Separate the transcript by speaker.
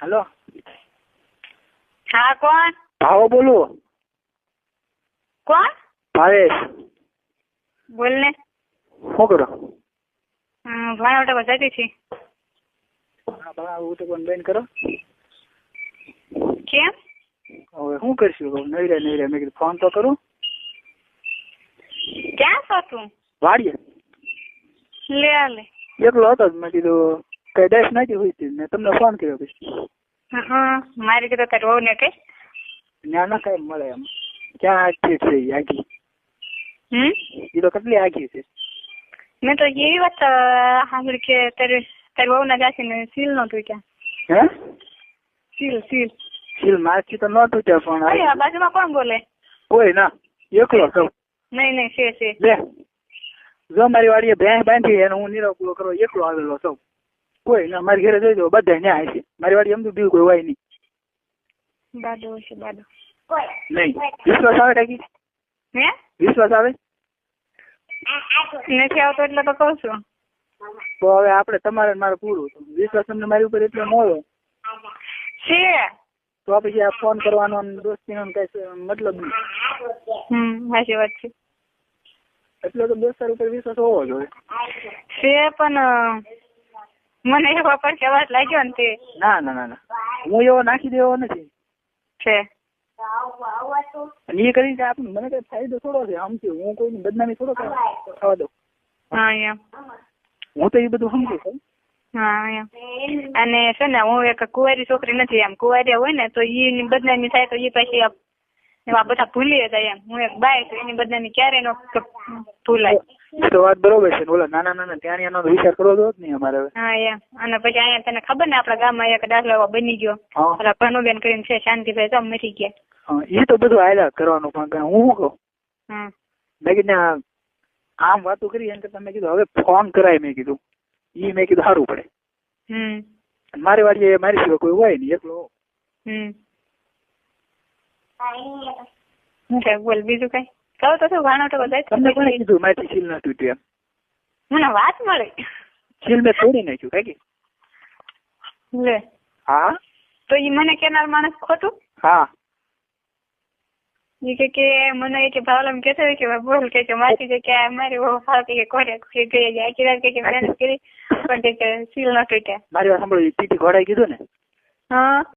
Speaker 1: હાલો.
Speaker 2: હા કોણ?
Speaker 1: ભાવો બોલું?
Speaker 2: કોણ?
Speaker 1: ભાવેશ.
Speaker 2: બોલ ને.
Speaker 1: શું કરો?
Speaker 2: હમ, ભાણાવટા બજાતી છી.
Speaker 1: ભાવ તો પણ બેન કરો.
Speaker 2: કેમ?
Speaker 1: હવે શું કરશું? કહું નહીં રે મેં કીધું ફોન તો કરું.
Speaker 2: ક્યાં છો તું?
Speaker 1: વાડીએ.
Speaker 2: લે લે.
Speaker 1: એકલો હતો મેં કીધું કઈ ડેશ નથી હોય હતી મેં તમને ફોન કર્યો પછી
Speaker 2: હં, મારી કીધું તારી વહુ ને કઈ
Speaker 1: ના ના કઈ મળે એમ. ક્યાં આખી છે આખી?
Speaker 2: હમ?
Speaker 1: એ તો કેટલી આખી છે?
Speaker 2: મેં તો એવી વાત સાંભળી કે તારી તારી વહુ ના જાસી ને સીલ નો તૂટ્યા.
Speaker 1: હે?
Speaker 2: Seal seal.
Speaker 1: સીલ મારથી તો ન તૂટ્યા પણ
Speaker 2: અરે બાજુમાં કોણ બોલે?
Speaker 1: કોઈ ના એકલો સૌ
Speaker 2: નહીં નહીં છે છે
Speaker 1: લે જો મારી વાડીએ ભેંસ બાંધી એને હું નીરવ કરો એકલો આવેલો સૌ કોઈ ના મારી ઘરે જોઈ દો બધા ન્યાય છે. મારી વાડી એમ તો બીજું કોઈ હોય નહીં.
Speaker 2: છે
Speaker 1: નહીં. વિશ્વાસ આવે
Speaker 2: હે?
Speaker 1: વિશ્વાસ આવે?
Speaker 2: નથી આવતો એટલે તો કહું છું.
Speaker 1: તો હવે આપણે તમારે મારે પૂરું. વિશ્વાસ તમને મારી ઉપર એટલો મોડો
Speaker 2: છે.
Speaker 1: તો પછી આ ફોન કરવાનો દોસ્તી દોસ્તીનો કઈ મતલબ નહીં.
Speaker 2: હમ સાચી વાત છે.
Speaker 1: એટલે તો દોસ્તાર ઉપર વિશ્વાસ હોવો જોઈએ.
Speaker 2: છે પણ મને એવા પર અવાજ લાગ્યો ને તે.
Speaker 1: ના ના ના હું એવો નાખી દેવો નથી.
Speaker 2: છે.
Speaker 1: એ કરીને આપણે મને કઈ ફાયદો થોડો છે સમજુ હું કોઈની બદનામી થોડો થવા દઉં.
Speaker 2: હા એમ.
Speaker 1: હું તો એ બધું સમજુ છું.
Speaker 2: હા અને છે ને હું એક કુંવારી છોકરી નથી એમ કુંવારી હોય ને તો ઈ બદનામી થાય તો ઈ પછી આ- બધા ભૂલી જાય એમ. હું એક બાય તો એની બદનામી ક્યારે નો ભૂલાય.
Speaker 1: એ તો વાત બરોબર છે. બોલો નાના નાના ત્યાં એનો વિચાર કરવો તો જ નહીં અમારે
Speaker 2: હા એમ. અને પછી અહીંયા તને ખબર ને આપણા ગામમાં એક દાખલો બની ગયો.
Speaker 1: હા.
Speaker 2: ઓલા ભનુબેન કરીને છે શાંતિભાઈ તો મરી ગયા.
Speaker 1: હા, એ તો બધું આયલા કરવાનું પણ હું શું કહું? મેં કીધું આમ વાતો કરી એમ કરતા મેં કીધું હવે ફોન કરાય મેં કીધું. ઈ મેં કીધું સારું પડે. મારી વાડીએ મારી સિવાય કોઈ હોય નહીં એકલો.
Speaker 2: છે બોલ બીજું કઈ? કહું તો શું ભાણો તો
Speaker 1: તમને
Speaker 2: બધા
Speaker 1: કીધું? મારી છીલ ના તૂટ્યું એમ.
Speaker 2: મને વાત મળી.
Speaker 1: છીલ મેં તોડી નાખ્યું કાકી
Speaker 2: લે.
Speaker 1: હા?
Speaker 2: તો ઈ મને કેનાર માણસ ખોટું?
Speaker 1: હા.
Speaker 2: ઈ કે કે મને કે ભાવલમ કે છે કે બોલ કે કે માસી કે કે મારી બહુ ફાવતી કે કોરે કે ગઈ જાય કે કે કે મેં કરી પણ કે સીલ ન તૂટ્યા
Speaker 1: મારી વાત સાંભળો ટીટી ઘોડાઈ કીધું ને?
Speaker 2: હા.